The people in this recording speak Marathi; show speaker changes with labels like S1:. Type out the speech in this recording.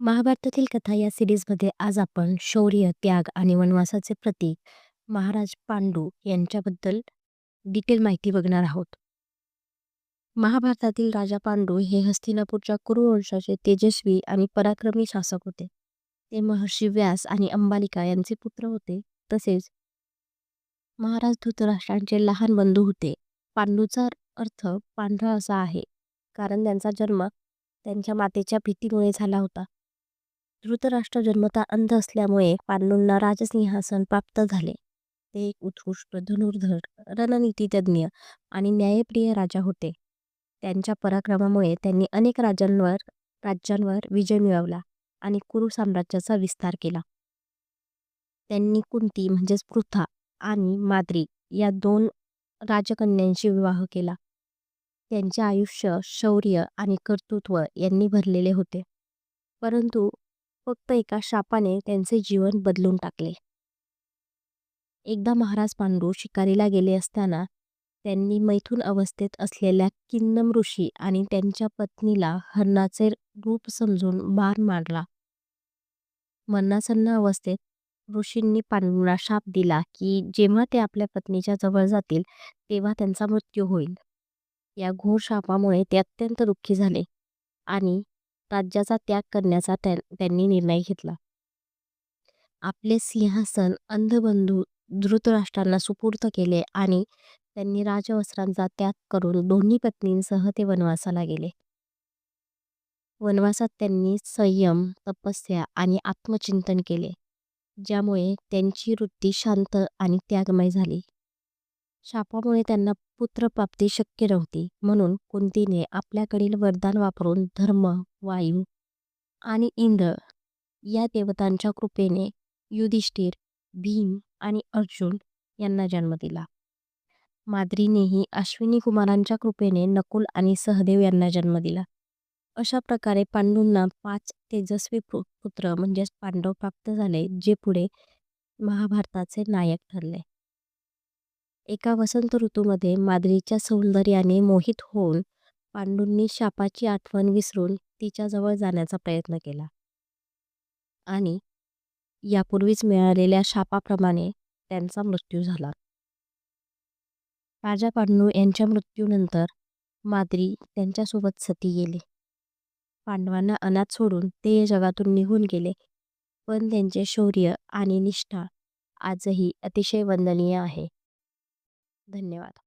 S1: महाभारतातील कथा या सिरीजमध्ये आज आपण शौर्य, त्याग आणि वनवासाचे प्रतीक महाराज पांडू यांच्याबद्दल डिटेल माहिती बघणार आहोत. महाभारतातील राजा पांडू हे हस्तिनापूरच्या कुरु वंशाचे तेजस्वी आणि पराक्रमी शासक होते. ते महर्षी व्यास आणि अंबालिका यांचे पुत्र होते. तसेच महाराज धृतराष्ट्रांचे लहान बंधू होते. पांडूचा अर्थ पांढरा असा आहे कारण त्यांचा जन्म त्यांच्या मातेच्या भीतीमुळे झाला होता. धृतराष्ट्र जन्मता अंध असल्यामुळे पांडूंना राजसिंहासन प्राप्त झाले. ते एक उत्कृष्ट धनुर्धर, रणनीतिज्ञ आणि न्यायप्रिय राजा होते. त्यांच्या पराक्रमामुळे त्यांनी अनेक राजांवर राज्यांवर विजय मिळवला आणि कुरु साम्राज्याचा विस्तार केला. त्यांनी कुंती म्हणजेच पृथा आणि माद्री या दोन राजकन्यांशी विवाह केला. त्यांचे आयुष्य शौर्य आणि कर्तृत्व यांनी भरलेले होते. परंतु फक्त एका शापाने त्यांचे जीवन बदलून टाकले. एकदा महाराज पांडू शिकारीला गेले असताना त्यांनी मैथून अवस्थेत असलेल्या किन्नम ऋषी आणि त्यांच्या पत्नीला हरणाचे रूप समजून मार मारला. मरणासन्न अवस्थेत ऋषींनी पांडूला शाप दिला की जेव्हा ते आपल्या पत्नीच्या जवळ जातील तेव्हा त्यांचा मृत्यू होईल. या घोर शापामुळे ते अत्यंत दुःखी झाले आणि राज्याचा त्याग करण्याचा त्यांनी निर्णय घेतला. आपले सिंहासन अंधबंधू धृतराष्ट्रांना सुपूर्त केले आणि त्यांनी राजवस्त्रांचा त्याग करून दोन्ही पत्नींसह ते वनवासाला गेले. वनवासात त्यांनी संयम, तपस्या आणि आत्मचिंतन केले, ज्यामुळे त्यांची वृत्ती शांत आणि त्यागमय झाली. शापामुळे त्यांना पुत्रप्राप्ती शक्य नव्हती म्हणून कुंतीने आपल्याकडील वरदान वापरून धर्म, वायू आणि इंद्र या देवतांच्या कृपेने युधिष्ठिर, भीम आणि अर्जुन यांना जन्म दिला. माद्रीनेही अश्विनी कुमारांच्या कृपेने नकुल आणि सहदेव यांना जन्म दिला. अशा प्रकारे पांडूंना पाच तेजस्वी पुत्र म्हणजेच पांडव प्राप्त झाले जे पुढे महाभारताचे नायक ठरले. एका वसंत ऋतूमध्ये माद्रीच्या सौंदर्याने मोहित होऊन पांडूंनी शापाची आठवण विसरून तिच्याजवळ जाण्याचा प्रयत्न केला. आणि यापूर्वीच मिळालेल्या शापाप्रमाणे त्यांचा मृत्यू झाला. राजा पांडू यांच्या मृत्यूनंतर माद्री त्यांच्यासोबत सती गेले. पांडवांना अनाथ सोडून ते या जगातून निघून गेले पण त्यांचे शौर्य आणि निष्ठा आजही अतिशय वंदनीय आहे. धन्यवाद.